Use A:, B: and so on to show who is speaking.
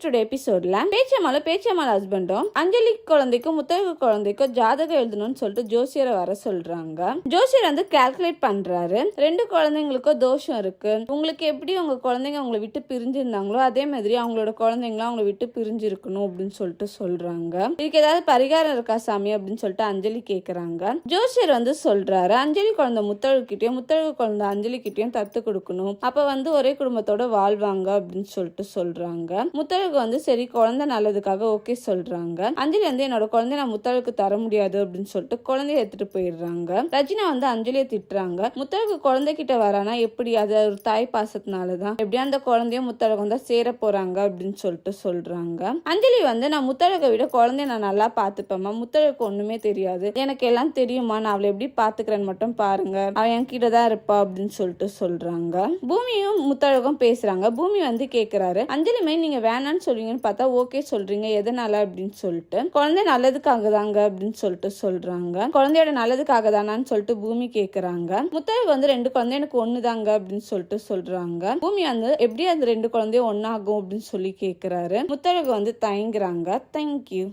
A: Next எபிசோட்ல பேச்சியம்மால பேச்சம்மாள் ஹஸ்பண்டும் அஞ்சலி குழந்தைக்கும் முத்தகு குழந்தைக்கும் ஜாதகம் எழுதணும்னு சொல்லிட்டு ஜோசியரை வர சொல்றாங்க. ஜோசியர் வந்து கால்குலேட் பண்றாரு. ரெண்டு குழந்தைங்களுக்கும் தோஷம் இருக்கு. உங்களுக்கு எப்படி உங்க குழந்தைங்க உங்களை விட்டு பிரிஞ்சிருந்தாங்களோ அதே மாதிரி அவங்களோட குழந்தைங்களும் அவங்கள விட்டு பிரிஞ்சிருக்கணும் அப்படின்னு சொல்லிட்டு சொல்றாங்க. இதுக்கு ஏதாவது பரிகாரம் இருக்கா சாமி அப்படின்னு சொல்லிட்டு அஞ்சலி கேட்கறாங்க ஜோசியர் வந்து சொல்றாரு அஞ்சலி குழந்தை முத்தழகிட்டயும் முத்தழகு குழந்தை அஞ்சலி கிட்டயும் தத்து கொடுக்கணும். அப்ப வந்து ஒரே குடும்பத்தோட வாழ்வாங்க அப்படின்னு சொல்லிட்டு சொல்றாங்க. முத்தழகு வந்து சரி குழந்தை நல்லதுக்காக ஓகே சொல்றாங்க. அஞ்சலி வந்து என்னோட குழந்தை நான் முத்தழகு தர முடியாது அப்படின்னு சொல்லிட்டு குழந்தைய எடுத்துட்டு போயிடுறாங்க. ரஜினா வந்து அஞ்சலியை திட்டுறாங்க. முத்தழகு குழந்தை கிட்ட வரானா எப்படி? அது ஒரு தாய் பாசத்தினாலதான். எப்படியா அந்த குழந்தையும் முத்தழகம் தான் சேர போறாங்க அப்படின்னு சொல்லிட்டு சொல்றாங்க. அஞ்சலி வந்து நான் முத்தழகை விட குழந்தைய நான் நல்லா பாத்துப்பேம்மா முத்தழகு ஒண்ணுமே தெரியாது. எனக்கு எல்லாம் தெரியுமா நான் அவளை எப்படி பாத்துக்கிறேன்னு மட்டும் பாருங்க. அவன் என்கிட்ட தான் இருப்பா அப்படின்னு சொல்லிட்டு சொல்றாங்க. பூமியும் முத்தழகம் பேசுறாங்க. பூமி வந்து கேக்குறாரு அஞ்சலி மை நீங்க என்னன்னு சொல்றீங்கன்னு பார்த்தா ஓகே சொல்றீங்க எதனால அப்படின்னு சொல்லிட்டு. குழந்தை நல்லதுக்காக தாங்க அப்படின்னு சொல்லிட்டு சொல்றாங்க. குழந்தையோட நல்லதுக்காக தானான்னு சொல்லிட்டு பூமி கேக்குறாங்க. முத்தழகு வந்து ரெண்டு குழந்தை எனக்கு ஒண்ணுதாங்க அப்படின்னு சொல்லிட்டு சொல்றாங்க. பூமி வந்து எப்படி அந்த ரெண்டு குழந்தையும் ஒன்னாகும் அப்படின்னு சொல்லி கேக்குறாரு. முத்தழகு வந்து தயங்குறாங்க. தேங்க்யூ